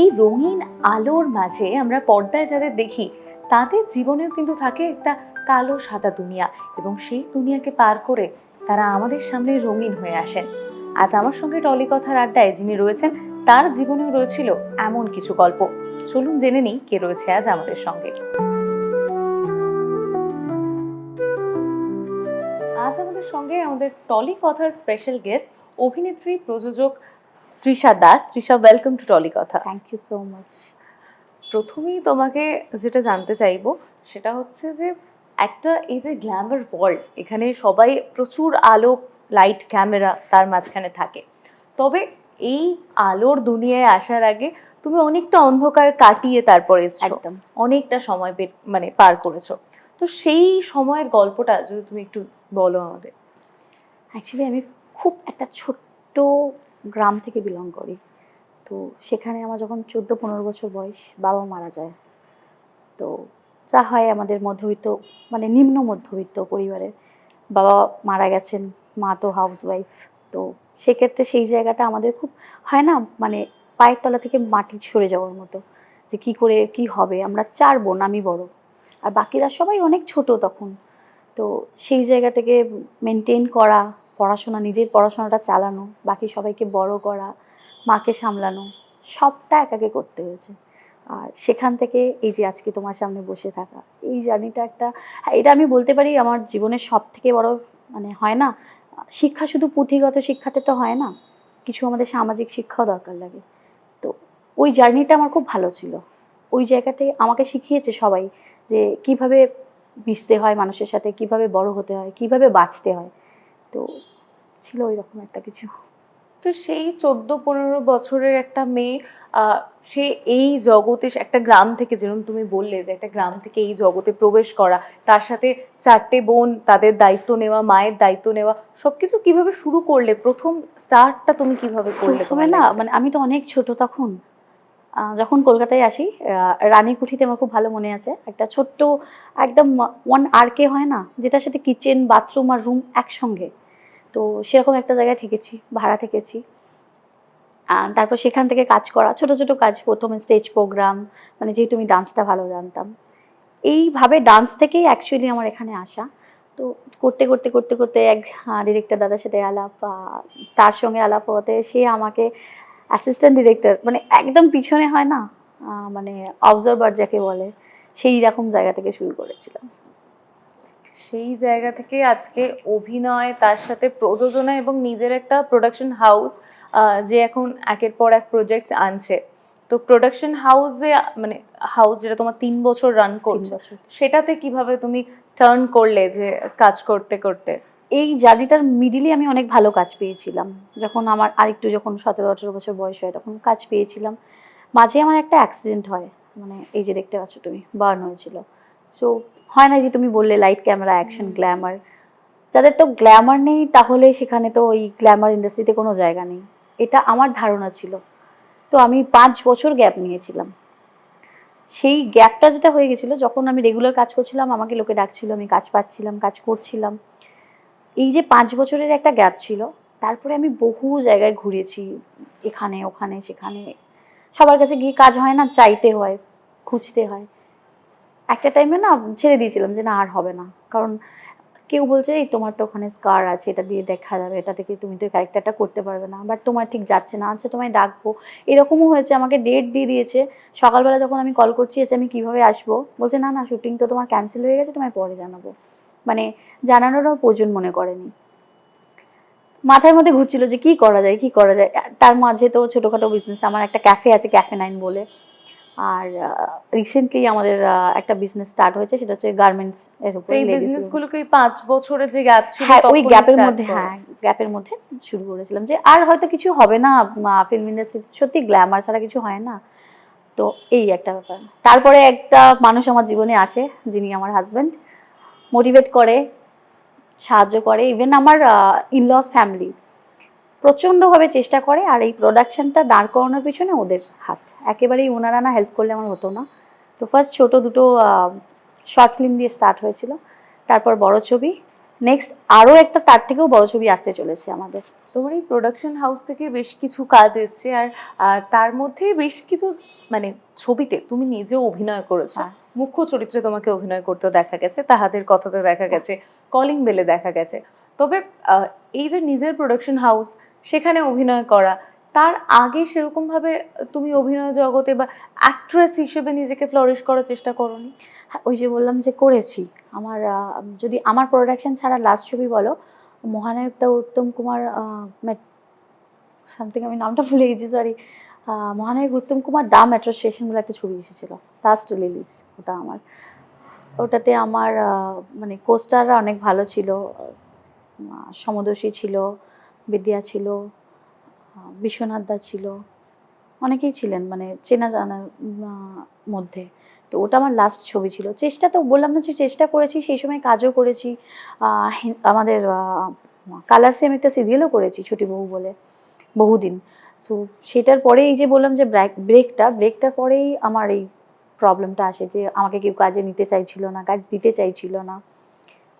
এই রঙিন আলোর মাঝে আমরা পর্দায় যাদের দেখি, তাদের জীবনেও কিন্তু থাকে একটা কালো সাদা দুনিয়া এবং সেই দুনিয়াকে পার করে তারা আমাদের সামনে রঙিন হয়ে আসেন। আজ আমার সঙ্গে টলি কথার আড্ডায় যিনি রয়েছেন, তার জীবনেও রয়েছিল এমন কিছু গল্প। চলুন জেনে নিই কে রয়েছে আজ আমাদের সঙ্গে। আজ আমাদের সঙ্গে আমাদের টলি কথার স্পেশাল গেস্ট অভিনেত্রী, প্রযোজক তৃষা দাস। তৃষা ওয়েলকাম টু টলি কথা থ্যাংক ইউ সো মাচ প্রথমেই তোমাকে যেটা জানতে চাইব সেটা হচ্ছে যে একটা এই যে গ্ল্যামার ওয়ার্ল্ড এখানে সবাই প্রচুর আলো লাইট ক্যামেরা তার মাঝখানে থাকে। তবে এই আলোর দুনিয়ায় আসার আগে তুমি অনেকটা অন্ধকার কাটিয়ে তারপরে একদম। অনেকটা সময় বের- মানে পার করেছ। তো সেই সময়ের গল্পটা যদি তুমি একটু বলো আমাদের। অ্যাকচুয়ালি আমি খুব একটা ছোট্ট গ্রাম থেকে বিলং করি। তো সেখানে আমার যখন চোদ্দ পনেরো বছর বয়স, বাবা মারা যায়। তো যা হয় আমাদের মধ্যবিত্ত মানে নিম্ন মধ্যবিত্ত পরিবারের বাবা মারা গেছেন, মা তো হাউস ওয়াইফ তো সেক্ষেত্রে সেই জায়গাটা আমাদের খুব হয় না মানে পায়ের তলা থেকে মাটি সরে যাওয়ার মতো যে কি করে কি হবে? আমরা চার বোন, আমি বড়। আর বাকিরা সবাই অনেক ছোট তখন। তো সেই জায়গা থেকে মেনটেন করা পড়াশোনা নিজের পড়াশোনাটা চালানো বাকি সবাইকে বড় করা মাকে সামলানো সবটা একাকে করতে হয়েছে। আর সেখান থেকে এই যে আজকে তোমার সামনে বসে থাকা এই জার্নিটা একটা হ্যাঁ, এটা আমি বলতে পারি আমার জীবনের সব থেকে বড় মানে হয় না শিক্ষা শুধু পুঁথিগত শিক্ষাতে তো হয় না কিছু আমাদের সামাজিক শিক্ষাও দরকার লাগে। তো ওই জার্নিটা আমার খুব ভালো ছিল। ওই জায়গাতে আমাকে শিখিয়েছে সবাই যে কীভাবে মিশতে হয় মানুষের সাথে কীভাবে বড় হতে হয় কীভাবে বাঁচতে হয়। তো ছিল ওই রকম একটা কিছু। তো সেই চোদ্দ পনেরো বছরের একটা মেয়ে আহ, সে এই জগতে একটা গ্রাম থেকে যেরকম তুমি বললে যে একটা গ্রাম থেকে এই জগতে প্রবেশ করা তার সাথে চারটে বোন তাদের দায়িত্ব নেওয়া মায়ের দায়িত্ব নেওয়া সবকিছু কীভাবে শুরু করলে প্রথম স্টার্টটা তুমি কীভাবে করলে প্রথমে না মানে আমি তো অনেক ছোট তখন যখন কলকাতায় আসি আহ, রানীকুঠিতে আমার খুব ভালো মনে আছে একটা ছোট্ট একদম ওয়ান আরকে হয় না যেটা সাথে কিচেন বাথরুম আর রুম একসঙ্গে। তো সেরকম একটা জায়গায় থেকেছি, ভাড়া থেকেছি। তারপর সেখান থেকে কাজ করা, ছোট ছোট কাজ, প্রথমে স্টেজ প্রোগ্রাম মানে যেহেতু আমি ডান্সটা ভালো জানতাম। এইভাবে ডান্স থেকেই অ্যাকচুয়ালি আমার এখানে আসা। তো করতে করতে করতে করতে এক ডিরেক্টর দাদার সাথে আলাপ তার সঙ্গে আলাপ হতে সে আমাকে অ্যাসিস্ট্যান্ট ডিরেক্টর মানে একদম পিছনে হয় না মানে অবজারভার যাকে বলে, সেই রকম জায়গা থেকে শুরু করেছিলাম। সেই জায়গা থেকে আজকে অভিনয় তার সাথে প্রযোজনা এবং নিজের একটা প্রোডাকশন হাউস যে এখন একের পর এক প্রজেক্ট আনছে। তো প্রোডাকশন হাউসে মানে হাউস যেটা তোমার তিন বছর রান করছে সেটাতে কীভাবে তুমি টার্ন করলে যে কাজ করতে করতে? এই জার্নিটার মিডিলে আমি অনেক ভালো কাজ পেয়েছিলাম। যখন আমার আরেকটু যখন সতেরো আঠেরো বছর বয়স হয় তখন কাজ পেয়েছিলাম। মাঝে আমার একটা অ্যাক্সিডেন্ট হয় মানে এই যে দেখতে পাচ্ছ তুমি বার্ন হয়েছিল। সো হয় না যে তুমি বললে লাইট ক্যামেরা অ্যাকশন গ্ল্যামার যাদের তো গ্ল্যামার নেই তাহলে সেখানে তো ওই গ্ল্যামার ইন্ডাস্ট্রিতে কোনো জায়গা নেই। এটা আমার ধারণা ছিল। তো আমি পাঁচ বছর গ্যাপ নিয়েছিলাম। সেই গ্যাপটা যেটা হয়ে গেছিল যখন আমি রেগুলার কাজ করছিলাম আমাকে লোকে ডাকছিল আমি কাজ পাচ্ছিলাম কাজ করছিলাম। এই যে পাঁচ বছরের একটা গ্যাপ ছিল তারপরে আমি বহু জায়গায় ঘুরেছি এখানে ওখানে সেখানে। সবার কাছে গিয়ে কাজ হয় না চাইতে হয় খুঁজতে হয়। একটা টাইমে না ছেড়ে দিয়েছিলাম যে না, আর হবে না। কারণ কেউ বলছে, এই তোমার তো ওখানে স্কার আছে, এটা দিয়ে দেখা যাবে, এটা থেকে তুমি তো ক্যারেক্টারটা করতে পারবে না। বাট তোমার ঠিক যাচ্ছে না আচ্ছা তোমায় ডাকবো। এরকমও হয়েছে, আমাকে ডেট দিয়ে দিয়েছে। সকালবেলা যখন আমি কল করছি আচ্ছা আমি কীভাবে আসব? বলছে, না না শুটিং তো তোমার ক্যান্সেল হয়ে গেছে, তোমায় পরে জানাব। মানে জানানোরও প্রয়োজন মনে করেনি। মাথার মধ্যে ঘুরছিল যে, কি করা যায়, কি করা যায়? তার মাঝে তো ছোটখাটো বিজনেস আমার একটা ক্যাফে আছে ক্যাফে নাইন বলে। আর রিসেন্টলি আমাদের একটা বিজনেস স্টার্ট হয়েছে সেটা হচ্ছে গার্মেন্টস এর উপরে এই বিজনেস। গুলোকে এই পাঁচ বছরের যে গ্যাপ ছিল হ্যাঁ ওই গ্যাপের মধ্যে হ্যাঁ গ্যাপের মধ্যে শুরু করেছিলাম যে আর হয়তো কিছু হবে না ফিল্ম ইন্ডাস্ট্রি সত্যি গ্ল্যামার ছাড়া কিছু হয় না। তো এই একটা ব্যাপার। তারপরে একটা মানুষ আমার জীবনে আসে যিনি আমার হাজবেন্ড মোটিভেট করে সাহায্য করে ইভেন আমার ইনলস ফ্যামিলি প্রচণ্ডভাবে চেষ্টা করে আর এই প্রোডাকশনটা দাঁড় করানোর পিছনে ওদের হাত। একেবারেই ওনারা না হেল্প করলে আমার হতো না। তো ফার্স্ট ছোট দুটো শর্ট ফিল্ম দিয়ে স্টার্ট হয়েছিল। তারপর বড় ছবি। নেক্সট আরও একটা তার থেকেও বড় ছবি আসতে চলেছে আমাদের। তোমার এই প্রোডাকশন হাউস থেকে বেশ কিছু কাজ এসছে আর তার মধ্যে বেশ কিছু মানে ছবিতে তুমি নিজেও অভিনয় করেছ। হ্যাঁ। মুখ্য চরিত্রে তোমাকে অভিনয় করতেও দেখা গেছে তাহাদের কথাতে দেখা গেছে কলিং বেলে দেখা গেছে। তবে এই যে নিজের প্রোডাকশন হাউস সেখানে অভিনয় করা। তার আগে সেরকম ভাবে তুমি অভিনয় জগতে বা অ্যাক্ট্রেস হিসেবে নিজেকে ফ্লোরিশ করার চেষ্টা করোনি? হ্যাঁ, ওই যে বললাম যে করেছি। আমার যদি আমার প্রোডাকশন ছাড়া লাস্ট ছবি বলো মহানায়কটা উত্তম কুমার সামথিং আমি নামটা ভুলে গেছি সরি মহানায়ক উত্তম কুমার দা মেট্রো স্টেশন বলে একটা ছবি এসেছিল। লাস্ট রিলিজ ওটা আমার। ওটাতে আমার মানে কোস্টাররা অনেক ভালো ছিল। সমদর্শী ছিল। বিদ্যা ছিল, বিশ্বনাথ দা ছিল, অনেকেই ছিলেন মানে চেনা জানার মধ্যে। তো ওটা আমার লাস্ট ছবি ছিল। চেষ্টা তো বললাম না যে চেষ্টা করেছি, সেই সময় কাজও করেছি আমাদের কালার আমি একটা সিরিয়ালও করেছি, ছুটি বহু বলে, বহুদিন। সো সেটার পরে এই যে বললাম যে ব্রেক ব্রেকটা ব্রেকটার পরেই আমার এই প্রবলেমটা আসে যে আমাকে কেউ কাজে নিতে চাইছিল না, কাজ দিতে চাইছিল না।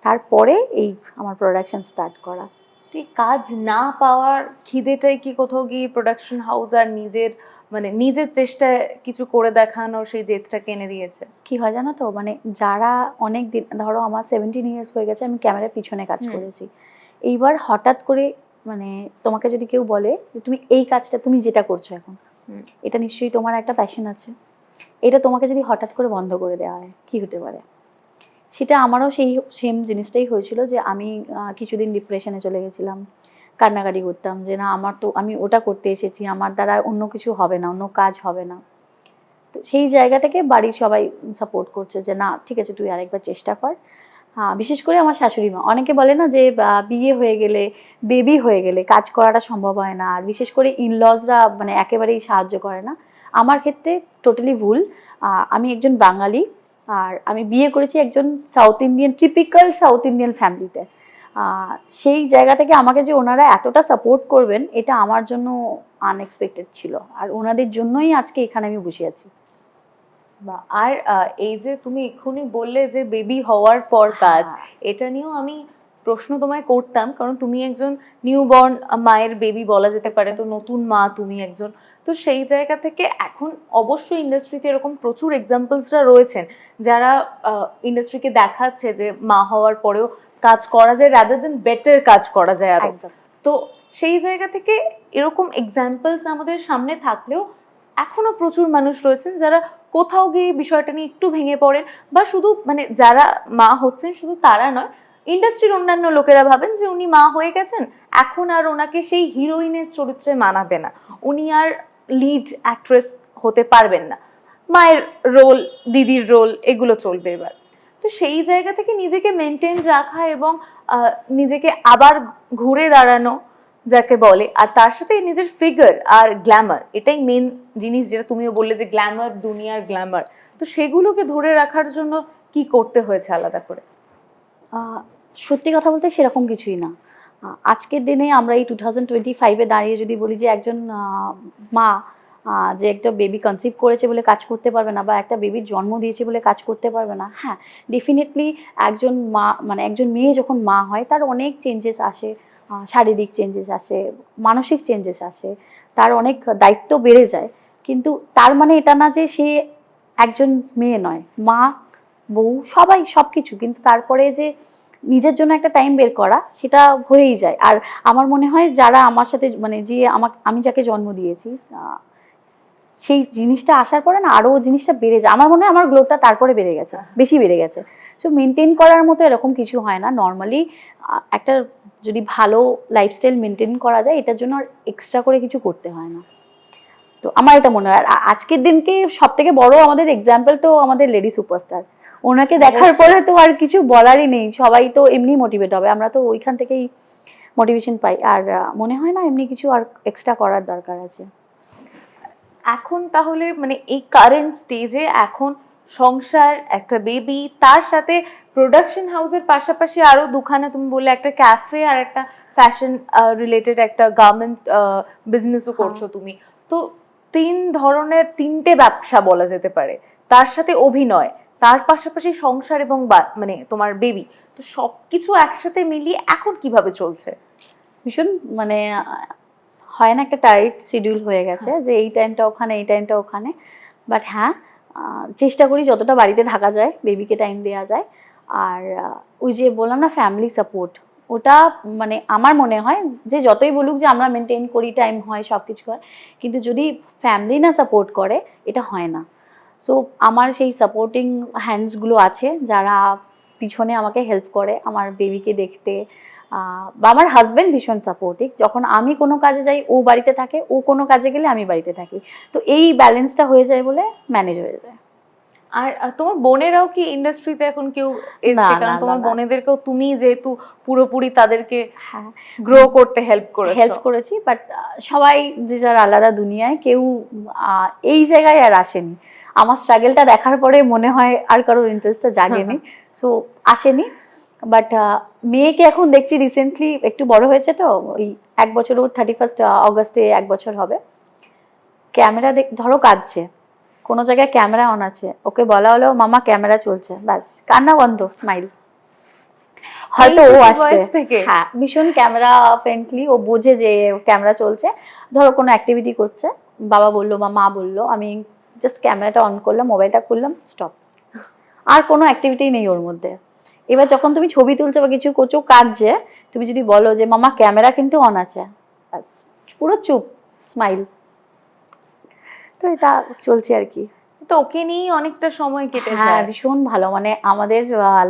তারপরে এই আমার প্রোডাকশন স্টার্ট করা। ঠিক কাজ না পাওয়ার খিদেটাই কি কোথাও গিয়ে প্রোডাকশন হাউস আর নিজের মানে নিজের চেষ্টায় কিছু করে দেখানো সেই জেদটাকে এনে দিয়েছে? কি হয় জানো তো? মানে যারা অনেক দিন ধরো আমার সেভেন্টিন ইয়ার্স হয়ে গেছে আমি ক্যামেরার পিছনে কাজ করেছি। এইবার হঠাৎ করে মানে তোমাকে যদি কেউ বলে যে তুমি এই কাজটা তুমি যেটা করছ এখন এটা নিশ্চয়ই তোমার একটা প্যাশন আছে। এটা তোমাকে যদি হঠাৎ করে বন্ধ করে দেওয়া হয় কি হতে পারে? সেটা আমারও সেই সেম জিনিসটাই হয়েছিল যে আমি কিছুদিন ডিপ্রেশনে চলে গেছিলাম, কান্নাকাটি করতাম যে না আমার তো, আমি ওটা করতে এসেছি, আমার দ্বারা অন্য কিছু হবে না, অন্য কাজ হবে না। তো সেই জায়গা থেকে বাড়ির সবাই সাপোর্ট করছে যে না, ঠিক আছে, তুই আরেকবার চেষ্টা কর। বিশেষ করে আমার শাশুড়ি মা। অনেকে বলে না যে বিয়ে হয়ে গেলে বেবি হয়ে গেলে কাজ করাটা সম্ভব হয় না। আর বিশেষ করে ইনলজরা মানে একেবারেই সাহায্য করে না। আমার ক্ষেত্রে টোটালি ভুল। আমি একজন বাঙালি আর আমি বিয়ে করেছি একজন South Indian typical South Indian ফ্যামিলিতে সেই জায়গা থেকে আমাকে যে ওনারা এতটা সাপোর্ট করবেন এটা আমার জন্য আনএক্সপেক্টেড ছিল। আর ওনাদের জন্যই আজকে এখানে আমি বসে আছি। বা আর এই যে তুমি এক্ষুনি বললে যে বেবি হওয়ার পর কাজ হ্যাঁ। এটা নিয়েও আমি প্রশ্ন তোমায় করতাম। কারণ তুমি একজন নিউবর্ন মায়ের বেবি বলা যেতে পারে। তো নতুন মা তুমি একজন তো সেই জায়গা থেকে এখন অবশ্যই ইন্ডাস্ট্রিতে এরকম প্রচুর এক্সাম্পলসরা রয়েছেন যারা ইন্ডাস্ট্রিকে দেখাচ্ছে যে মা হওয়ার পরেও কাজ করা যায় রাদার দেন বেটার কাজ করা যায় আরও। তো সেই জায়গা থেকে এরকম এক্সাম্পলস আমাদের সামনে থাকলেও এখনও প্রচুর মানুষ রয়েছেন যারা কোথাও গিয়ে বিষয়টা নিয়ে একটু ভেঙে পড়েন বা শুধু মানে যারা মা হচ্ছেন শুধু তারা নয় ইন্ডাস্ট্রির অন্যান্য লোকেরা ভাবেন যে উনি মা হয়ে গেছেন এখন আর ওনাকে সেই হিরোইনের চরিত্রে মানাবে না। উনি আর লিড অ্যাক্ট্রেস হতে পারবেন না। মায়ের রোল দিদির রোল এগুলো চলবে এবার। তো সেই জায়গা থেকে নিজেকে মেনটেন রাখা এবং নিজেকে আবার ঘুরে দাঁড়ানো যাকে বলে, আর তার সাথে নিজের ফিগার আর গ্ল্যামার এটাই মেন জিনিস যেটা তুমিও বললে যে গ্ল্যামার দুনিয়ার গ্ল্যামার তো সেগুলোকে ধরে রাখার জন্য কি করতে হয়েছে আলাদা করে? সত্যি কথা বলতে সেরকম কিছুই না। আজকের দিনে আমরা এই টু থাউজেন্ড টোয়েন্টি ফাইভে দাঁড়িয়ে যদি বলি যে একজন মা যে একটা বেবি কনসিভ করেছে বলে কাজ করতে পারবে না বা একটা বেবির জন্ম দিয়েছে বলে কাজ করতে পারবে না হ্যাঁ ডেফিনেটলি একজন মা মানে একজন মেয়ে যখন মা হয়, তার অনেক চেঞ্জেস আসে শারীরিক চেঞ্জেস আসে, মানসিক চেঞ্জেস আসে, তার অনেক দায়িত্ব বেড়ে যায়, কিন্তু তার মানে এটা না যে সে একজন মেয়ে নয়, মা, বউ, সবাই সব কিছু কিন্তু তারপরে যে নিজের জন্য একটা টাইম বের করা সেটা হয়েই যায়। আর আমার মনে হয় যারা আমার সাথে মানে যে আমাকে আমি যাকে জন্ম দিয়েছি সেই জিনিসটা আসার পরে না আরও জিনিসটা বেড়ে যায়। আমার মনে হয় আমার গ্লোটা তারপরে বেড়ে গেছে বেশি বেড়ে গেছে। সো মেনটেন করার মতো এরকম কিছু হয় না। নর্মালি একটা যদি ভালো লাইফস্টাইল মেনটেন করা যায় এটার জন্য আর এক্সট্রা করে কিছু করতে হয় না। তো আমার এটা মনে হয়। আর আজকের দিনকে সব থেকে বড় আমাদের এক্সাম্পল তো আমাদের লেডি সুপারস্টার ওনাকে দেখার পরে তো আর কিছু বলারই নেই। সবাই তো এমনি মোটিভেট হবে। আমরা তো ওইখান থেকেই মোটিভেশন পাই। আর মনে হয় না এমনি কিছু আর এক্সট্রা করার দরকার আছে। এখন তাহলে মানে এই কারেন্ট স্টেজে এখন সংসার একটা বেবি তার সাথে প্রোডাকশন হাউসের পাশাপাশি আরও দুখানা তুমি বললে একটা ক্যাফে আর একটা ফ্যাশন রিলেটেড একটা গার্মেন্ট বিজনেসও করছ তুমি। তো তিন ধরনের তিনটে ব্যবসা বলা যেতে পারে। তার সাথে অভিনয়। তার পাশাপাশি সংসার এবং বা- মানে তোমার বেবি তো সবকিছু একসাথে মিলিয়ে এখন কীভাবে চলছে? ভীষণ মানে হয় না একটা টাইট শিডিউল হয়ে গেছে যে এই টাইমটা ওখানে এই টাইমটা ওখানে। বাট হ্যাঁ চেষ্টা করি যতটা বাড়িতে থাকা যায় বেবিকে টাইম দেওয়া যায়। আর ওই যে বললাম না ফ্যামিলি সাপোর্ট ওটা মানে আমার মনে হয় যে যতই বলুক যে আমরা মেনটেন করি টাইম হয় সব কিছু হয়। কিন্তু যদি ফ্যামিলি না সাপোর্ট করে এটা হয় না। সো আমার সেই সাপোর্টিং হ্যান্ডসগুলো আছে যারা পিছনে আমাকে হেল্প করে আমার বেবিকে দেখতে বা আমার হাজবেন্ড ভীষণ সাপোর্টিভ যখন আমি কোনো কাজে যাই ও বাড়িতে থাকে ও কোনো কাজে গেলে আমি বাড়িতে থাকি। তো এই ব্যালেন্সটা হয়ে যায় বলে ম্যানেজ হয়ে যায়। আর তোমার বোনেরাও কি ইন্ডাস্ট্রিতে এখন কেউ এসছে? কারণ তোমার। বোনেদেরকেও তুমি যেহেতু পুরোপুরি তাদেরকে হ্যাঁ। গ্রো করতে হেল্প করেছ। হেল্প করেছি বাট সবাই যে যার আলাদা দুনিয়ায় কেউ এই জায়গায় আর আসেনি। আমার স্ট্রাগলটা দেখার পরে মনে হয় আর কারোর ইন্টারেস্টটা জাগেনি। সো আসেনি। বাট মেয়েকে এখন দেখছি রিসেন্টলি একটু বড় হয়েছে তো ওই এক বছর ও থার্টি ফার্স্ট অগস্টে এক বছর হবে। ক্যামেরা দেখ ধরো কাঁদছে। কোনো জায়গায় ক্যামেরা অন আছে। ওকে বলা হলো মামা ক্যামেরা চলছে। ব্যাস কান্না বন্ধ স্মাইল হয়তো ও আসবে। হ্যাঁ ভীষণ ক্যামেরা ফ্রেন্ডলি ও বোঝে যে ক্যামেরা চলছে। ধরো কোনো অ্যাক্টিভিটি করছে। বাবা বলল বা মা বলল আমি জাস্ট ক্যামেরাটা অন করলাম মোবাইলটা খুললাম স্টপ আর কোনো অ্যাক্টিভিটি নেই ওর মধ্যে। এবার যখন তুমি ছবি তুলছো বা কিছু করছ কাঁদছে তুমি যদি বলো যে মামা ক্যামেরা কিন্তু অন আছে। পুরো চুপ স্মাইল তো এটা চলছে আর কি। তো ওকে নিয়েই অনেকটা সময় কেটে হ্যাঁ ভীষণ ভালো। মানে আমাদের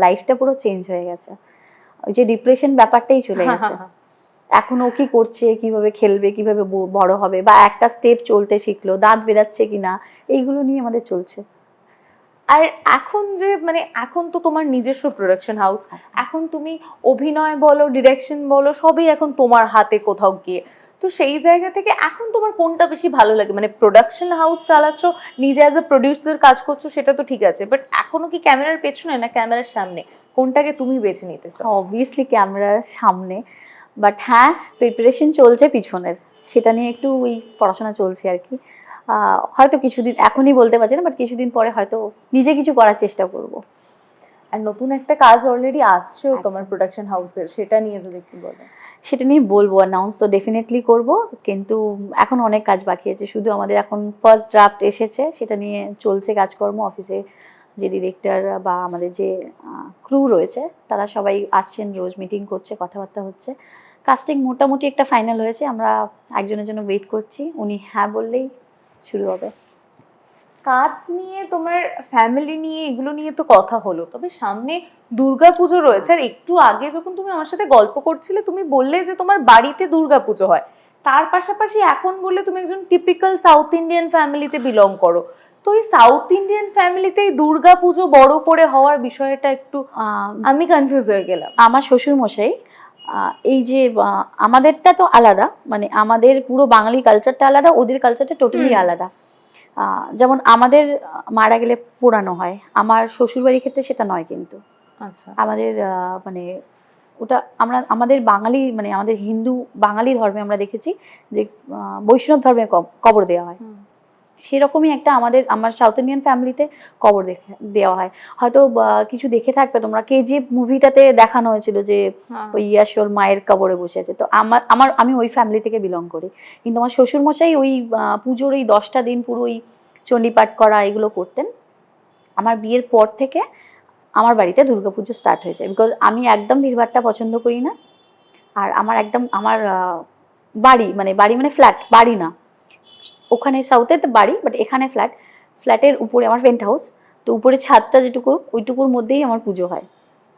লাইফটা পুরো চেঞ্জ হয়ে গেছে। ওই যে ডিপ্রেশন ব্যাপারটাই চলে গেছে। এখন ও কি করছে কীভাবে খেলবে কীভাবে বড় হবে বা একটা স্টেপ চলতে শিখলো দাঁত বেরাচ্ছে কিনা এইগুলো নিয়ে আমাদের চলছে। আর এখন যে মানে এখন তো তোমার নিজস্ব প্রোডাকশন হাউস এখন তুমি অভিনয় বলো ডিরেকশন বলো সবই এখন তোমার হাতে কোথাও গিয়ে। তো সেই জায়গা থেকে এখন তোমার কোনটা বেশি ভালো লাগে? মানে প্রোডাকশন হাউস চালাচ্ছ নিজে অ্যাজ এ প্রডিউসার কাজ করছ সেটা তো ঠিক আছে বাট এখনও কি ক্যামেরার পেছনে না ক্যামেরার সামনে? কোনটাকে তুমি বেছে নিতে চাও? অবভিয়াসলি ক্যামেরার সামনে। বাট হ্যাঁ প্রিপারেশন চলছে পিছনের। সেটা নিয়ে একটু ওই পড়াশোনা চলছে আর কি। হয়তো কিছুদিন, এখনই বলতে পারছি না বাট কিছুদিন পরে হয়তো নিজে কিছু করার চেষ্টা করব। আর নতুন একটা কাজ অলরেডি আসছেও তোমার প্রোডাকশন হাউসের সেটা নিয়ে যদি একটু বলো। সেটা নিয়ে বলব অ্যানাউন্স তো ডেফিনেটলি করব, কিন্তু এখন অনেক কাজ বাকি আছে। শুধু আমাদের এখন ফার্স্ট ড্রাফট এসেছে, সেটা নিয়ে চলছে কাজকর্ম। অফিসে যে ডিরেক্টর বা আমাদের যে ক্রু রয়েছে, তারা সবাই আসছেন, রোজ মিটিং করছে, কথাবার্তা হচ্ছে। কাস্টিং মোটামুটি একটা ফাইনাল হয়েছে আমরা একজনের জন্য ওয়েট করছি। উনি হ্যাঁ বললেই শুরু হবে। কাজ নিয়ে তোমার ফ্যামিলি নিয়ে এগুলো নিয়ে তো কথা হলো তবে সামনে দুর্গাপুজো রয়েছে। আর একটু আগে যখন তুমি আমার সাথে গল্প করছিলে তুমি বললে যে তোমার বাড়িতে দুর্গাপুজো হয়। তার পাশাপাশি এখন বললে তুমি একজন টিপিক্যাল সাউথ ইন্ডিয়ান ফ্যামিলিতে বিলং করো। তো এই সাউথ ইন্ডিয়ান ফ্যামিলিতে দুর্গাপুজো বড় করে হওয়ার বিষয়টা একটু আমি কনফিউজ হয়ে গেলাম। আমার শ্বশুর মশাই এই যে আমাদেরটা তো আলাদা মানে আমাদের পুরো বাঙালি কালচারটা আলাদা ওদের কালচারটা টোটালি আলাদা। যেমন আমাদের মারা গেলে পোড়ানো হয় আমার শ্বশুরবাড়ির ক্ষেত্রে সেটা নয় কিন্তু। আচ্ছা। আমাদের আহ, মানে ওটা আমরা আমাদের বাঙালি মানে আমাদের হিন্দু বাঙালি ধর্মে আমরা দেখেছি যে বৈষ্ণব ধর্মে কবর দেওয়া হয়। সেরকমই একটা আমাদের আমার সাউথ ইন্ডিয়ান ফ্যামিলিতে কবর দেখে দেওয়া হয়। হয়তো কিছু দেখে থাকবে তোমরা। কেজিএফ মুভিটাতে দেখানো হয়েছিল যে ওই ইয়াশোর মায়ের কবরে বসে আছে। তো আমার আমার আমি ওই ফ্যামিলি থেকে বিলং করি। কিন্তু আমার শ্বশুরমশাই ওই পুজোর ওই দশটা দিন পুরো ওই চণ্ডীপাঠ করা এগুলো করতেন। আমার বিয়ের পর থেকে আমার বাড়িতে দুর্গাপুজো স্টার্ট হয়েছে। বিকজ আমি একদম ভিড়ভাড়টা পছন্দ করি না। আর আমার একদম আমার বাড়ি মানে বাড়ি মানে ফ্ল্যাট বাড়ি না। ওখানে সাউথে তো বাড়ি বাট এখানে ফ্ল্যাট ফ্ল্যাটের উপরে আমার পেন্ট হাউস তো উপরে ছাদটা যেটুকু ওইটুকুর মধ্যেই আমার পুজো হয়।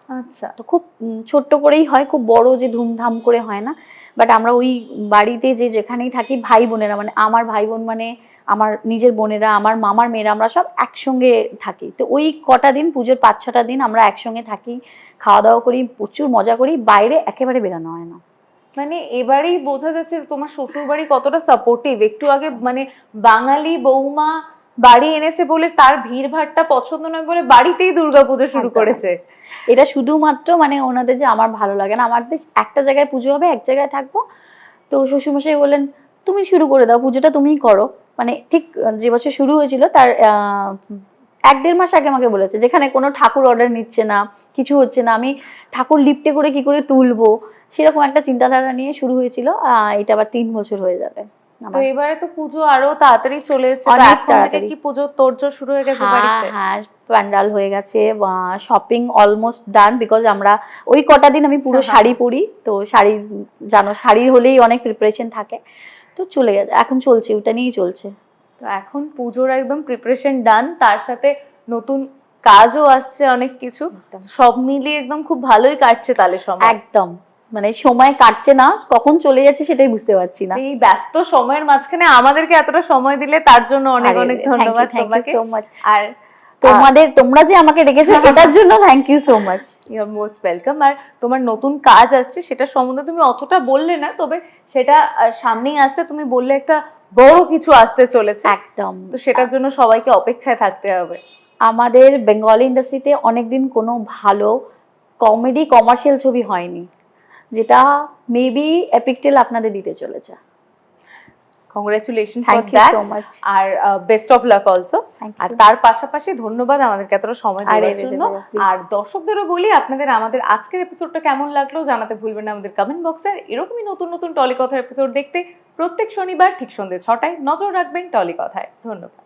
আচ্ছা। তো খুব ছোট্ট করেই হয় খুব বড় যে ধুমধাম করে হয় না। বাট আমরা ওই বাড়িতে যে যেখানেই থাকি ভাই বোনেরা মানে আমার ভাই বোন মানে আমার নিজের বোনেরা আমার মামার মেয়েরা আমরা সব একসঙ্গে থাকি। তো ওই কটা দিন পুজোর পাঁচ ছটা দিন আমরা একসঙ্গে থাকি খাওয়া দাওয়া করি প্রচুর মজা করি বাইরে একেবারে বেরোনো হয় না। মানে এবারেই বোঝা যাচ্ছে তোমার শ্বশুর বাড়ি কতটা সাপোর্টিভ একটু আগে মানে বাঙালি বৌমা বাড়ি এনেছে বলে তার ভিড় ভাড়টা পছন্দ নয় বলে বাড়িতেই দুর্গাপুজো শুরু করেছে। এটা শুধুমাত্র মানে ওনাদের যে আমার ভালো লাগে না আমাদের একটা জায়গায় পুজো হবে এক জায়গায় থাকব। তো শ্বশুরমশাই বললেন তুমি শুরু করে দাও পুজোটা তুমিই করো। মানে ঠিক যে বছর শুরু হয়েছিল তার আহ, এক দেড় মাস আগে আমাকে বলেছে যেখানে কোনো ঠাকুর অর্ডার নিচ্ছে না কিছু হচ্ছে না আমি ঠাকুর লিফটে করে কি করে তুলবো? সেরকম একটা চিন্তাধারা নিয়ে শুরু হয়েছিল আহ, এটা আবার তিন বছর হয়ে যাবে। তো এবারে তো পুজো আরও তাড়াতাড়ি চলে এসেছে অনেক তাড়াতাড়ি। কি পুজোর তোড়জোড় শুরু হয়ে গেছে হ্যাঁ বাড়িতে? হ্যাঁ প্যান্ডাল হয়ে গেছে শপিং অলমোস্ট ডান বিকজ আমরা ওই কটা দিন আমি পুরো হ্যাঁ, শাড়ি পরি তো শাড়ি জানো শাড়ি হলেই অনেক প্রিপারেশন থাকে। তো চলে গেছে এখন চলছে ওটা নিয়েই চলছে। তো এখন পুজোর একদম প্রিপারেশন ডান তার সাথে নতুন কাজও আসছে অনেক কিছু সব মিলিয়ে একদম খুব ভালোই কাটছে তাহলে সময়। একদম। মানে সময় কাটছে না কখন চলে যাচ্ছে সেটাই বুঝতে পারছি না। এই ব্যস্ত সময়ের মাঝখানে আমাদেরকে এতটা সময় দিলে তার জন্য অনেক অনেক ধন্যবাদ তোমাকে। সো মাচ আর তোমাদের তোমরা যে আমাকে ডেকেছো এটার জন্য thank you so much you are most welcome আর তোমার নতুন কাজ আসছে সেটা সম্বন্ধে তুমি অতটা বললে না তবে সেটা সামনেই আসছে। তুমি বললে একটা বড় কিছু আসতে চলেছে। একদম। তো সেটার জন্য সবাইকে অপেক্ষায় থাকতে হবে। আমাদের বেঙ্গল ইন্ডাস্ট্রিতে অনেকদিন কোনো ভালো কমেডি কমার্শিয়াল ছবি হয়নি। যেটা মেবি এপিকটেল আপনাদের দিতে চলেছে। Congratulation thank you so much R best of luck also আর তার পাশাপাশি ধন্যবাদ আমাদেরকে এতটা সময় দেওয়ার জন্য। আর দর্শকদেরও বলি আপনাদের আমাদের আজকের এপিসোডটা কেমন লাগল জানাতে ভুলবেন না আমাদের কমেন্ট বক্সে আর এরকমই নতুন নতুন টলি কথার এপিসোড দেখতে প্রত্যেক শনিবার ঠিক সন্ধ্যে ছটায়। নজর রাখবেন টলি কথায়। ধন্যবাদ।